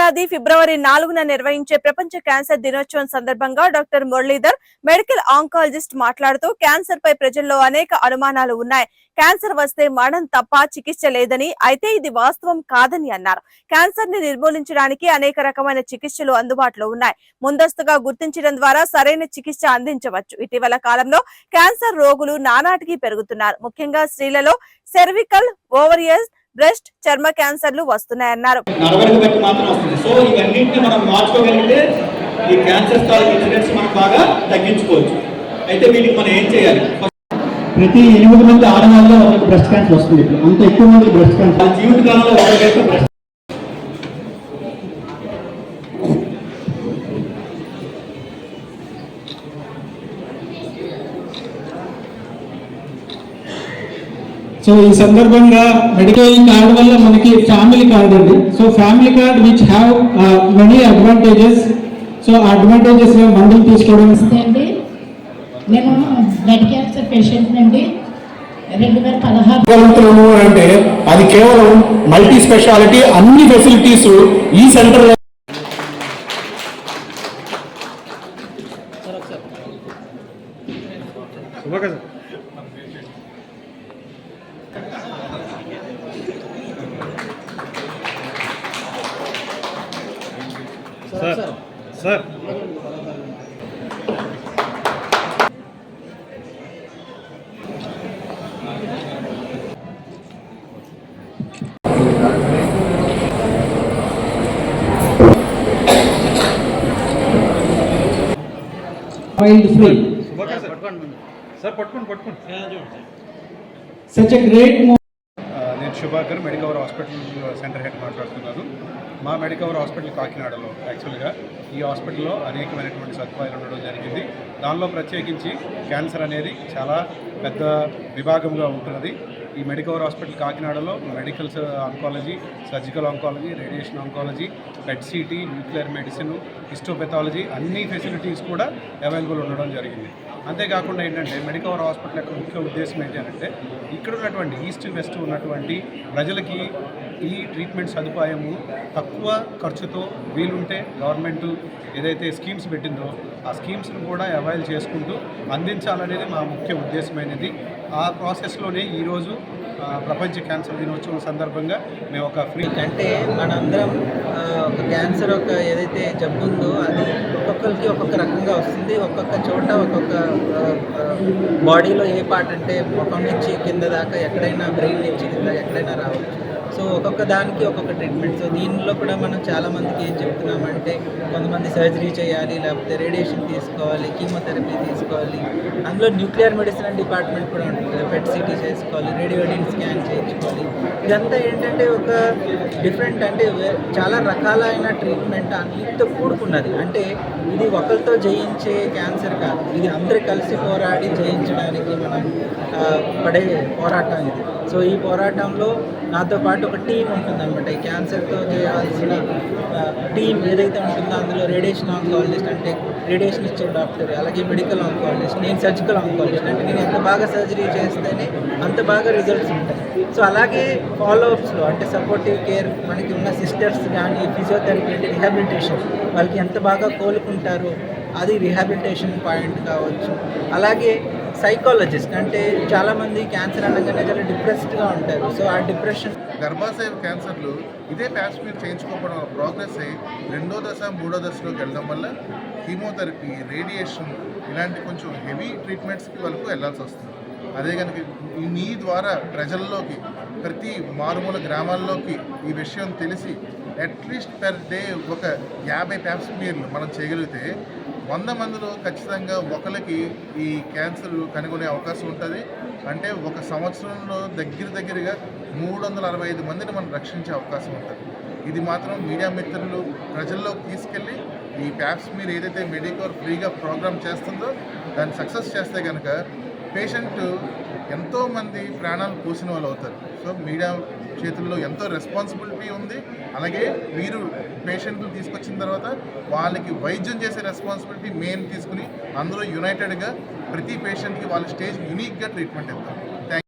ఏడాది ఫిబ్రవరి నాలుగున నిర్వహించే ప్రపంచ క్యాన్సర్ దినోత్సవం సందర్భంగా డాక్టర్ మురళీధర్ మెడికల్ ఆంకాలజిస్ట్ మాట్లాడుతూ క్యాన్సర్ పై ప్రజల్లో అనేక అనుమానాలు ఉన్నాయి. క్యాన్సర్ వస్తే మరణం తప్ప చికిత్స లేదని అయితే ఇది వాస్తవం కాదని అన్నారు. క్యాన్సర్ని నిర్మూలించడానికి అనేక రకమైన చికిత్సలు అందుబాటులో ఉన్నాయి. ముందస్తుగా గుర్తించడం ద్వారా సరైన చికిత్స అందించవచ్చు. ఇటీవల కాలంలో క్యాన్సర్ రోగులు నానాటికి పెరుగుతున్నారు. ముఖ్యంగా స్త్రీలలో సెర్వికల్ ఓవరియస్ బ్రెస్ట్ చర్మ క్యాన్సర్లు వస్తున్నాయన్నారు. సో మనం మార్చుకోగలిగితే ఈ క్యాన్సర్ ఇన్సిడెంట్స్ మనం బాగా తగ్గించుకోవచ్చు. అయితే వీటికి మనం ఏం చేయాలి? ప్రతి ఎనిమిది మంది ఆడవాళ్ళలో ఒకరికి బ్రెస్ట్ క్యాన్సర్ వస్తుంది. అంత ఎక్కువ మంది బ్రెస్ట్ క్యాన్సర్. జీవితకాలంలో ఒకరికైతే సో ఈ సందర్భంగా మెడికల్ కార్డ్ వల్ల మనకి ఫ్యామిలీ కార్డ్ అండి. So family card which have many advantages so ఆ అడ్వాంటేజెస్ మందులు తీసుకోవడం? అండి. నేను బ్లడ్ క్యాన్సర్ పేషెంట్ అండి. రెండు వేల పదహారు అంటే అది కేవలం మల్టీ స్పెషాలిటీ అన్ని ఫెసిలిటీస్ ఈ సెంటర్లో oil free such a great నేను Subhakar Medicover hospital centre head మాట్లాడుతున్నాను. మా మెడికవర్ హాస్పిటల్ కాకినాడలో యాక్చువల్గా. ఈ హాస్పిటల్లో అనేకమైనటువంటి సదుపాయాలు ఉండడం జరిగింది. దానిలో ప్రత్యేకించి క్యాన్సర్ అనేది చాలా పెద్ద విభాగంగా ఉంటున్నది. ఈ మెడికవర్ హాస్పిటల్ కాకినాడలో medical oncology surgical oncology radiation oncology PET CT nuclear medicine histopathology అన్ని ఫెసిలిటీస్ కూడా అవైలబుల్ ఉండడం జరిగింది. అంతేకాకుండా ఏంటంటే మెడికవర్ హాస్పిటల్ యొక్క ముఖ్య ఉద్దేశం ఏంటంటే ఇక్కడ ఉన్నటువంటి ఈస్ట్ వెస్ట్ ఉన్నటువంటి ప్రజలకి ఈ ట్రీట్మెంట్ సదుపాయము తక్కువ ఖర్చుతో వీలుంటే గవర్నమెంట్ ఏదైతే స్కీమ్స్ పెట్టిందో ఆ స్కీమ్స్ను కూడా అవైల్ చేసుకుంటూ అందించాలనేది మా ముఖ్య ఉద్దేశమైనది. ఆ ప్రాసెస్లోనే ఈరోజు ప్రపంచ క్యాన్సర్ దినోత్సవం సందర్భంగా మేము ఒక ఫ్రీ అంటే మనందరం ఒక క్యాన్సర్ ఒక ఏదైతే జబ్బు ఉందో అది ఒక్కొక్కరికి ఒక్కొక్క రకంగా వస్తుంది. ఒక్కొక్క చోట ఒక్కొక్క బాడీలో ఏ పార్ట్ అంటే ముఖం నుంచి కింద దాకా ఎక్కడైనా బ్రెయిన్ నుంచి కింద ఎక్కడైనా రావచ్చు. సో ఒక్కొక్క దానికి ఒక్కొక్క ట్రీట్మెంట్ సో దీనిలో కూడా మనం చాలా మందికి ఏం చెప్తున్నామంటే కొంతమంది సర్జరీ చేయాలి లేకపోతే రేడియేషన్ తీసుకోవాలి కీమోథెరపీ తీసుకోవాలి. అందులో న్యూక్లియర్ మెడిసిన్ డిపార్ట్మెంట్ కూడా ఉంటుంది పెట్ సిటీ చేసుకోవాలి రేడియోడిన్ స్కాన్ చేయించుకోవాలి. ఇదంతా ఏంటంటే ఒక డిఫరెంట్ అంటే చాలా రకాలైన ట్రీట్మెంట్ అన్నిటితో కూడుకున్నది. అంటే ఇది ఒకరితో జయించే క్యాన్సర్ కాదు ఇది అందరు కలిసి పోరాడి జయించడానికి మనం పడే పోరాటం ఇది. సో ఈ పోరాటంలో నాతో పాటు ఒక టీం ఉంటుందన్నమాట. ఈ క్యాన్సర్తో చేయాల్సిన టీం ఏదైతే ఉంటుందో అందులో రేడియేషన్ ఆంకాలజిస్ట్ అంటే రేడియేషన్ ఇచ్చే డాక్టర్ అలాగే మెడికల్ ఆంకాలజిస్ట్ నేను సర్జికల్ ఆంకాలజిస్ట్ అంటే నేను ఎంత బాగా సర్జరీ చేస్తేనే అంత బాగా రిజల్ట్స్ ఉంటాయి. సో అలాగే ఫాలోఅప్స్లో అంటే సపోర్టివ్ కేర్ మనకి ఉన్న సిస్టర్స్ కానీ ఫిజియోథెరపీ అంటే రిహాబిలిటేషన్ వాళ్ళకి ఎంత బాగా కోలుకుంటారో అది రిహాబిలిటేషన్ పాయింట్ కావచ్చు. అలాగే సైకాలజిస్ట్ అంటే చాలామంది క్యాన్సర్ అనగానే చాలా డిప్రెస్డ్గా ఉంటారు. సో ఆ డిప్రెషన్ గర్భాశయ క్యాన్సర్లు ఇదే ప్యాచ్ మీరు చేయించుకోవడం వల్ల ప్రోగ్రెస్ అయ్యి రెండో దశ మూడో దశలోకి వెళ్ళడం వల్ల కీమోథెరపీ రేడియేషన్ ఇలాంటి కొంచెం హెవీ ట్రీట్మెంట్స్కి వరకు వెళ్ళాల్సి వస్తుంది. అదే కనుక మీ ద్వారా ప్రజల్లోకి ప్రతి మారుమూల గ్రామాల్లోకి ఈ విషయం తెలిసి అట్లీస్ట్ పెర్ డే ఒక యాభై ప్యాప్స్ మనం చేయగలిగితే వంద మందిలో ఖచ్చితంగా ఒకరికి ఈ క్యాన్సర్ కనుగొనే అవకాశం ఉంటుంది. అంటే ఒక సంవత్సరంలో దగ్గర దగ్గరగా మూడు వందల అరవై ఐదు మందిని మనం రక్షించే అవకాశం ఉంటుంది. ఇది మాత్రం మీడియా మిత్రులు ప్రజల్లో తీసుకెళ్ళి ఈ ప్యాప్స్ మీరు ఏదైతే మెడికోర్ ఫ్రీగా ప్రోగ్రామ్ చేస్తుందో దాన్ని సక్సెస్ చేస్తే కనుక పేషెంట్ ఎంతోమంది ప్రాణాలు పోసిన వాళ్ళు అవుతారు. సో మీడియా చేతుల్లో ఎంతో రెస్పాన్సిబిలిటీ ఉంది. అలాగే మీరు పేషెంట్లు తీసుకొచ్చిన తర్వాత వాళ్ళకి వైద్యం చేసే రెస్పాన్సిబిలిటీ మెయిన్ తీసుకుని అందరూ యునైటెడ్గా ప్రతి పేషెంట్కి వాళ్ళ స్టేజ్ యూనిక్గా ట్రీట్మెంట్ ఇస్తారు థ్యాంక్